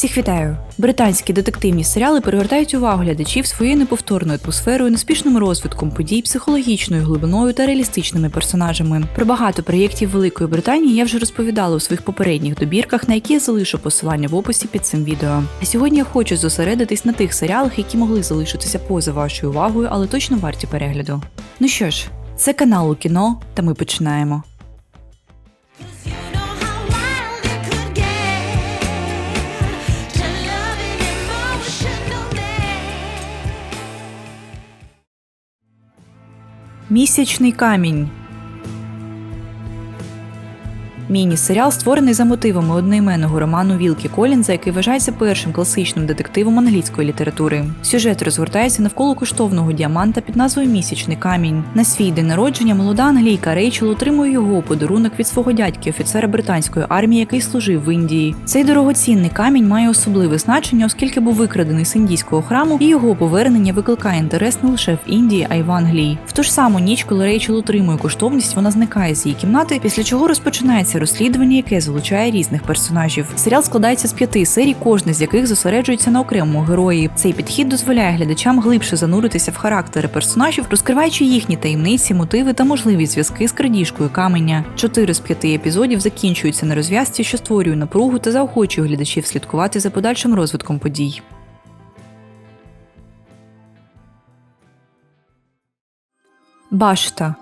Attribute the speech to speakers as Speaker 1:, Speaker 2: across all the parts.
Speaker 1: Всіх вітаю! Британські детективні серіали привертають увагу глядачів своєю неповторною атмосферою, неспішним розвитком подій, психологічною глибиною та реалістичними персонажами. Про багато проєктів Великої Британії я вже розповідала у своїх попередніх добірках, на які я залишу посилання в описі під цим відео. А сьогодні я хочу зосередитись на тих серіалах, які могли залишитися поза вашою увагою, але точно варті перегляду. Ну що ж, це канал у кіно, та ми починаємо. Місячний камінь. Міні-серіал створений за мотивами одноіменного роману Вілкі Колінза, який вважається першим класичним детективом англійської літератури. Сюжет розгортається навколо коштовного діаманта під назвою Місячний камінь. На свій день народження молода англійка Рейчел отримує його подарунок від свого дядьки, офіцера британської армії, який служив в Індії. Цей дорогоцінний камінь має особливе значення, оскільки був викрадений з індійського храму, і його повернення викликає інтерес не лише в Індії, а й в Англії. В ту ж саму ніч, коли Рейчел отримує коштовність, вона зникає з її кімнати, після чого розпочинається розслідування, яке залучає різних персонажів. Серіал складається з п'яти серій, кожна з яких зосереджується на окремому герої. Цей підхід дозволяє глядачам глибше зануритися в характери персонажів, розкриваючи їхні таємниці, мотиви та можливі зв'язки з крадіжкою каменя. Чотири з п'яти епізодів закінчуються на розв'язці, що створює напругу та заохочує глядачів слідкувати за подальшим розвитком подій. Башта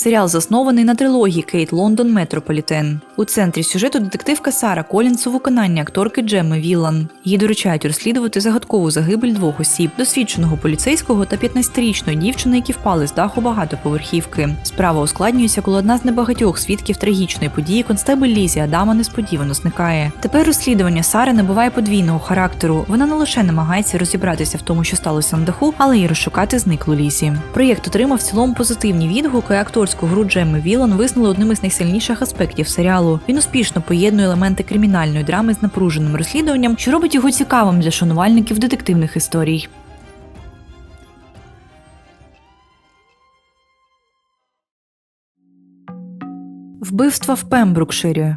Speaker 1: Серіал заснований на трилогії Кейт Лондон Метрополітен. У центрі сюжету детективка Сара Колінс у виконанні акторки Джеми Віллан. Їй доручають розслідувати загадкову загибель двох осіб: досвідченого поліцейського та 15-річної дівчини, які впали з даху багатоповерхівки. Справа ускладнюється, коли одна з небагатьох свідків трагічної події констебель Лізі Адама несподівано зникає. Тепер розслідування Сари набуває подвійного характеру. Вона не лише намагається розібратися в тому, що сталося на даху, але й розшукати зниклу Лізі. Проєкт отримав в цілому позитивні відгуки. а Акторську гру Джемми Вілан визнали одним із найсильніших аспектів серіалу. Він успішно поєднує елементи кримінальної драми з напруженим розслідуванням, що робить його цікавим для шанувальників детективних історій. Вбивства в Пембрукширі.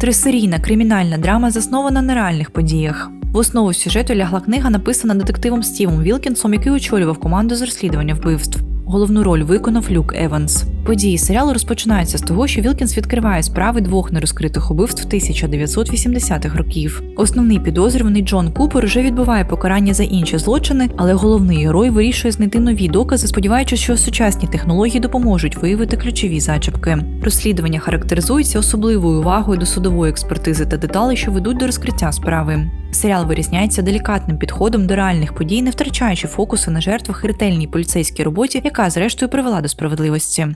Speaker 1: Трисерійна кримінальна драма заснована на реальних подіях. В основу сюжету лягла книга, написана детективом Стівом Вілкінсом, який очолював команду з розслідування вбивств. Головну роль виконав Люк Еванс. Події серіалу розпочинаються з того, що Вілкінс відкриває справи двох нерозкритих убивств 1980-х років. Основний підозрюваний Джон Купер вже відбуває покарання за інші злочини, але головний герой вирішує знайти нові докази, сподіваючись, що сучасні технології допоможуть виявити ключові зачіпки. Розслідування характеризується особливою увагою до судової експертизи та деталей, що ведуть до розкриття справи. Серіал вирізняється делікатним підходом до реальних подій, не втрачаючи фокусу на жертвах і ретельній поліцейській роботі, яка зрештою привела до справедливості.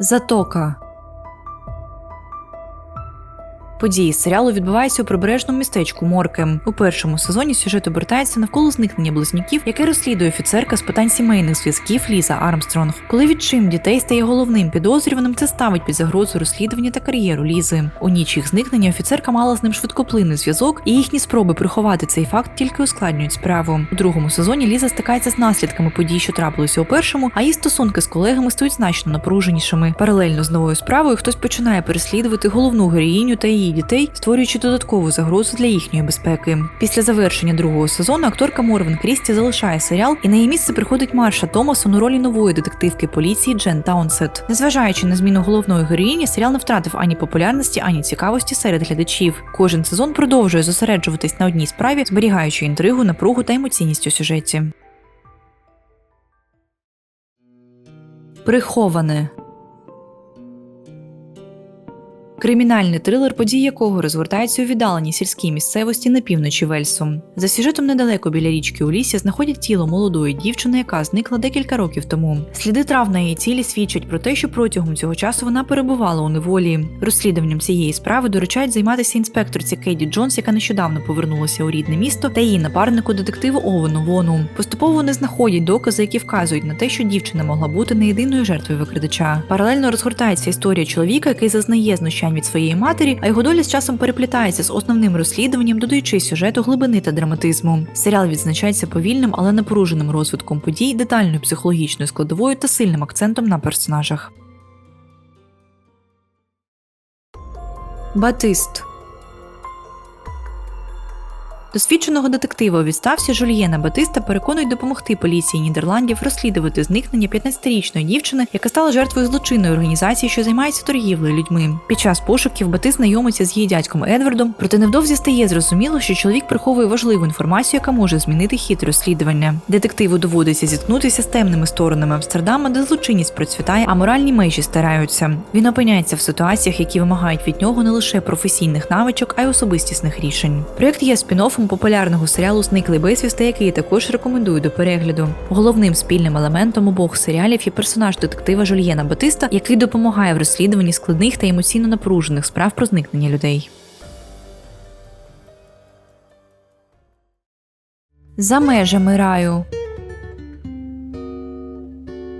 Speaker 1: Затока Події серіалу відбуваються у прибережному містечку Моркем. У першому сезоні сюжет обертається навколо зникнення близнюків, яке розслідує офіцерка з питань сімейних зв'язків Ліза Армстронг. Коли відчим дітей стає головним підозрюваним, це ставить під загрозу розслідування та кар'єру Лізи. У ніч їх зникнення офіцерка мала з ним швидкоплинний зв'язок, і їхні спроби приховати цей факт тільки ускладнюють справу. У другому сезоні Ліза стикається з наслідками подій, що трапилися у першому, а її стосунки з колегами стають значно напруженішими. Паралельно з новою справою хтось починає переслідувати головну героїню та її дітей, створюючи додаткову загрозу для їхньої безпеки. Після завершення другого сезону акторка Морвен Крісті залишає серіал, і на її місце приходить Марша Томасон у ролі нової детективки поліції Джен Таунсет. Незважаючи на зміну головної героїні, серіал не втратив ані популярності, ані цікавості серед глядачів. Кожен сезон продовжує зосереджуватись на одній справі, зберігаючи інтригу, напругу та емоційність у сюжеті. Приховане Кримінальний трилер, події якого розгортаються у віддаленій сільській місцевості на півночі Вельсу. За сюжетом недалеко біля річки у лісі знаходять тіло молодої дівчини, яка зникла декілька років тому. Сліди трав на її тілі свідчать про те, що протягом цього часу вона перебувала у неволі. Розслідуванням цієї справи доручають займатися інспекторці Кейді Джонс, яка нещодавно повернулася у рідне місто, та її напарнику детективу Овену Вону. Поступово вони знаходять докази, які вказують на те, що дівчина могла бути не єдиною жертвою викрадача. Паралельно розгортається історія чоловіка, який зазнає знущань від від своєї матері, а його доля з часом переплітається з основним розслідуванням, додаючи сюжету глибини та драматизму. Серіал відзначається повільним, але напруженим розвитком подій, детальною психологічною складовою та сильним акцентом на персонажах. Батист Досвідченого детектива у відставці Жульєна Батиста переконують допомогти поліції Нідерландів розслідувати зникнення 15-річної дівчини, яка стала жертвою злочинної організації, що займається торгівлею людьми. Під час пошуків Батист знайомиться з її дядьком Едвардом, проте невдовзі стає зрозуміло, що чоловік приховує важливу інформацію, яка може змінити хід розслідування. Детективу доводиться зіткнутися з темними сторонами Амстердама, де злочинність процвітає, а моральні межі стараються. Він опиняється в ситуаціях, які вимагають від нього не лише професійних навичок, а й особистісних рішень. Проєкт є спін-оффом популярного серіалу Зниклий безвісти, який також рекомендую до перегляду. Головним спільним елементом обох серіалів є персонаж детектива Жульєна Батиста, який допомагає в розслідуванні складних та емоційно напружених справ про зникнення людей. За межами раю.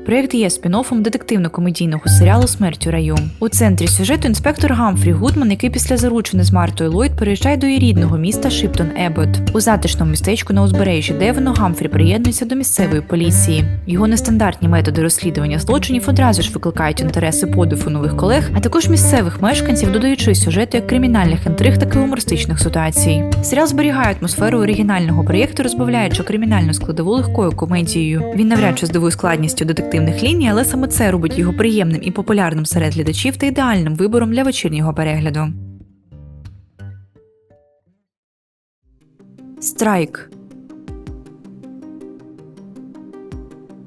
Speaker 1: Проєкт є спін-оффом детективно-комедійного серіалу Смерть у раю. У центрі сюжету інспектор Гамфрі Гудман, який після заручини з Мартою Ллойд переїжджає до її рідного міста Шиптон Ебот. У затишному містечку на узбережжі Девону Гамфрі приєднується до місцевої поліції. Його нестандартні методи розслідування злочинів одразу ж викликають інтереси подиву нових колег, а також місцевих мешканців, додаючи сюжету як кримінальних інтриг, так і ситуацій. Серіал зберігає атмосферу оригінального проєкту, розбавляючи кримінальну складову легкою комедією. Він навряд чи здивує складністю детективних ліній, але саме це робить його приємним і популярним серед глядачів та ідеальним вибором для вечірнього перегляду. Страйк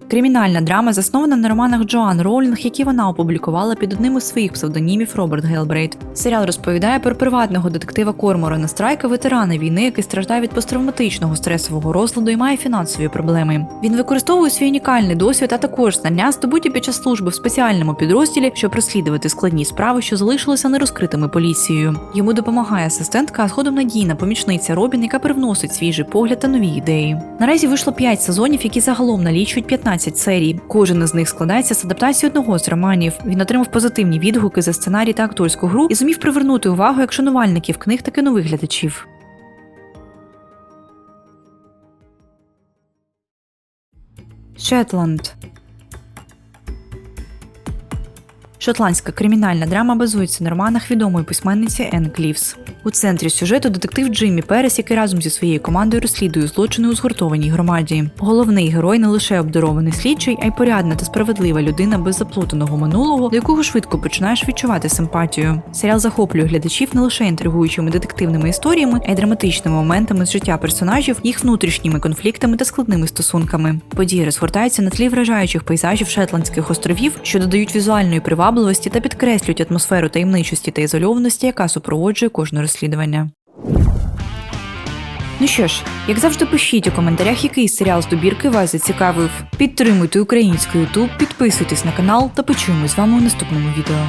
Speaker 1: Кримінальна драма заснована на романах Джоан Роулінг, які вона опублікувала під одним із своїх псевдонімів Роберт Гелбрейт. Серіал розповідає про приватного детектива Корморана Страйка, ветерана війни, який страждає від посттравматичного стресового розладу і має фінансові проблеми. Він використовує свій унікальний досвід, а також знання, здобуті під час служби в спеціальному підрозділі, щоб розслідувати складні справи, що залишилися нерозкритими поліцією. Йому допомагає асистентка, а згодом надійна помічниця Робін, яка привносить свіжий погляд та нові ідеї. Наразі вийшло 5 сезонів, які загалом налічують 15 серій. Кожен із них складається з адаптації одного з романів. Він отримав позитивні відгуки за сценарій та акторську гру і зумів привернути увагу як шанувальників книг, так і нових глядачів. Шетланд Шотландська кримінальна драма базується на романах відомої письменниці Енн Клівс. У центрі сюжету детектив Джиммі Перес, який разом зі своєю командою розслідує злочини у згуртованій громаді. Головний герой не лише обдарований слідчий, а й порядна та справедлива людина без заплутаного минулого, до якого швидко починаєш відчувати симпатію. Серіал захоплює глядачів не лише інтригуючими детективними історіями, а й драматичними моментами з життя персонажів, їх внутрішніми конфліктами та складними стосунками. Події розгортаються на тлі вражаючих пейзажів Шетландських островів, що додають візуальної привабливості та підкреслюють атмосферу таємничості та ізольованості, яка супроводжує кожне розслідування. Ну що ж, як завжди, пишіть у коментарях, який серіал з добірки вас зацікавив. Підтримуйте український YouTube, підписуйтесь на канал та почуємось з вами у наступному відео.